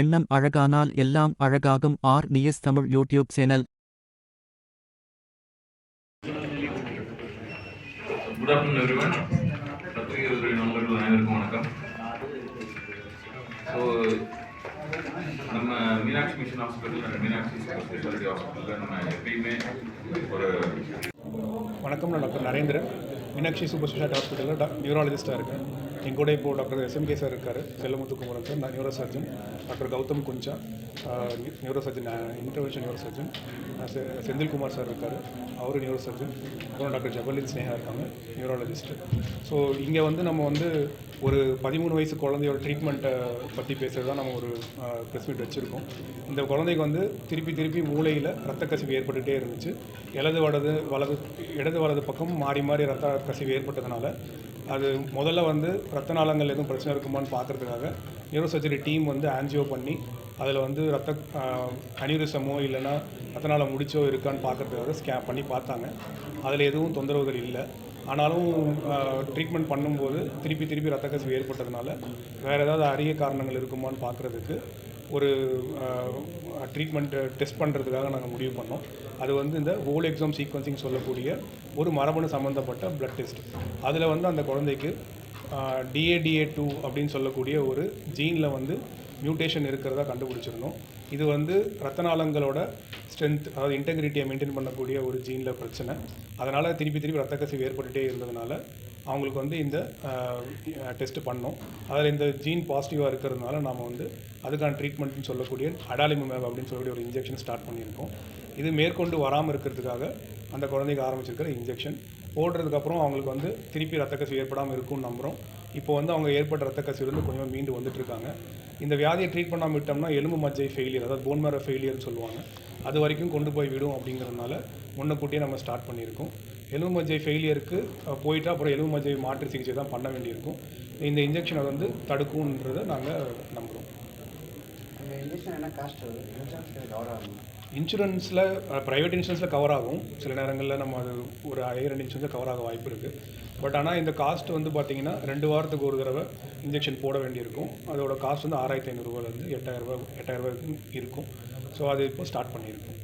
எண்ணம் அழகானால் எல்லாம் அழகாகும். R. News Tamil YouTube channel. Good afternoon everyone பத்திரிகை துறை நண்பர்கள் அனைவருக்கும் வணக்கம். ஸோ நம்ம Meenakshi mission hospital and Meenakshi speciality ஹாஸ்பிட்டலில் நம்ம எப்பயுமே ஒரு வணக்கம் நான் doctor Narendran. Meenakshi super speciality ஹாஸ்பிட்டலில் டா நியூராலஜிஸ்ட்டாக இருக்கேன். என் கூட இப்போ டாக்டர் எஸ்எம்கே சார் இருக்கார். செல்லமுத்துக்குமரன் சார் நான் neuro surgeon doctor Gautham Kunja neuro surgeon intervention neuro surgeon Senthilkumar sir இருக்கார். அவரு நியூரோ சர்ஜன் அப்புறம் டாக்டர் ஜபலின் ஸ்னேகா இருக்காங்க நியூராலஜிஸ்ட்டு ஸோ இங்கே வந்து நம்ம வந்து ஒரு பதிமூணு வயசு குழந்தையோட ட்ரீட்மெண்ட்டை பற்றி பேசுகிறது தான் நம்ம ஒரு ப்ரெஸ் மீட் வச்சுருக்கோம். இந்த குழந்தைக்கு வந்து திருப்பி திருப்பி மூளையில் ரத்த கசிவு ஏற்பட்டுகிட்டே இருந்துச்சு. இடது வலது வலது இடது வலது பக்கம் மாறி மாறி ரத்த கசிவு ஏற்பட்டதுனால அது முதல்ல வந்து ரத்த நாளங்கள் எதுவும் பிரச்சனை இருக்குமான்னு பார்க்குறதுக்காக நியூரோசர்ஜரி டீம் வந்து ஆன்ஜியோ பண்ணி அதில் வந்து ரத்த அனியூரிசமோ இல்லைன்னா ரத்தனால் முடிச்சோ இருக்கான்னு பார்க்குறதுக்காக ஸ்கேன் பண்ணி பார்த்தாங்க. அதில் எதுவும் தொந்தரவுகள் இல்லை. ஆனாலும் ட்ரீட்மெண்ட் பண்ணும்போது திருப்பி திருப்பி ரத்த கசிவு ஏற்பட்டதுனால வேறு ஏதாவது அரிய காரணங்கள் இருக்குமான்னு பார்க்குறதுக்கு ஒரு ட்ரீட்மெண்ட்டு டெஸ்ட் பண்ணுறதுக்காக நாங்கள் முடிவு பண்ணோம். அது வந்து இந்த ஹோல் எக்ஸாம் சீக்வன்சிங் சொல்லக்கூடிய ஒரு மரபணு சம்மந்தப்பட்ட பிளட் டெஸ்ட் அதில் வந்து அந்த குழந்தைக்கு டிஏடிஏ டூ அப்படின்னு சொல்லக்கூடிய ஒரு ஜீனில் வந்து மியூட்டேஷன் இருக்கிறதா கண்டுபிடிச்சிருந்தோம். இது வந்து ரத்த நாளங்களோட ஸ்ட்ரென்த் அதாவது இன்டெகிரிட்டியை மெயின்டைன் பண்ணக்கூடிய ஒரு ஜீனில் பிரச்சனை. அதனால் திருப்பி திருப்பி ரத்த கசிவு ஏற்பட்டுகிட்டே இருந்ததுனால அவங்களுக்கு வந்து இந்த டெஸ்ட் பண்ணோம். அதில் இந்த ஜீன் பாசிட்டிவாக இருக்கிறதுனால நாம் வந்து அதுக்கான ட்ரீட்மெண்ட்னு சொல்லக்கூடிய அடாலிமேப் அப்படின்னு சொல்லக்கூடிய ஒரு இன்ஜெக்ஷன் ஸ்டார்ட் பண்ணியிருக்கோம். இது மேற்கொண்டு வராமல் இருக்கிறதுக்காக அந்த குழந்தைக்கு ஆரம்பிச்சிருக்கிற இன்ஜெக்ஷன் போடுறதுக்கப்புறம் அவங்களுக்கு வந்து திருப்பி ரத்த கசிவு ஏற்படாமல் இருக்கும்னு நம்புகிறோம் இப்போ வந்து அவங்க ஏற்பட்ட ரத்த கசிவுலேருந்து கொஞ்சம் மீண்டு வந்துட்டு இருக்காங்க. இந்த வியாதியை ட்ரீட் பண்ணாமல் விட்டோம்னா எலும்பு மஜ்ஜை ஃபெயிலியர் அதாவது போன் மேரோ ஃபெயிலியர்னு சொல்லுவாங்க. அது வரைக்கும் கொண்டு போய் விடும் அப்படிங்கிறதுனால முன்னக்கூட்டியே நம்ம ஸ்டார்ட் பண்ணியிருக்கோம். எலும்பு மஜ்ஜை ஃபெயிலியருக்கு போயிட்டு அப்புறம் எலும்பு மஜ்ஜை மாற்று சிகிச்சை தான் பண்ண வேண்டியிருக்கும். இந்த இன்ஜெக்ஷனை வந்து தடுக்கும்ன்றதை நாங்கள் நம்புகிறோம் இந்த இன்ஜெக்ஷன் என்ன காஸ்ட் வருது? கவர் ஆகும்? இன்சூரன்ஸில் ப்ரைவேட் இன்சூரன்ஸில் கவர் ஆகும். சில நேரங்களில் நம்ம அது ஒரு ஹையர் இன்சூரன்ஸில் கவர் ஆக வாய்ப்பு இருக்குது பட் ஆனால் இந்த காஸ்ட் வந்து பார்த்தீங்கன்னா ரெண்டு வாரத்துக்கு ஒரு தடவை இன்ஜெக்ஷன் போட வேண்டியிருக்கும். அதோட காஸ்ட் வந்து ஆறாயிரத்தி ஐநூறுரூவாலேருந்து எட்டாயிரரூபா எட்டாயிரரூபா இருக்கும். ஸோ அது இப்போ ஸ்டார்ட் பண்ணியிருக்கோம்.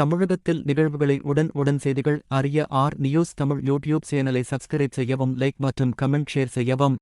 தமிழகத்தில் நிகழ்வுகளை உடன் உடன் செய்திகள் அறிய ஆர் நியூஸ் தமிழ் யூடியூப் சேனலை சப்ஸ்கிரைப் செய்யவும் லைக் மற்றும் கமெண்ட் ஷேர் செய்யவும்.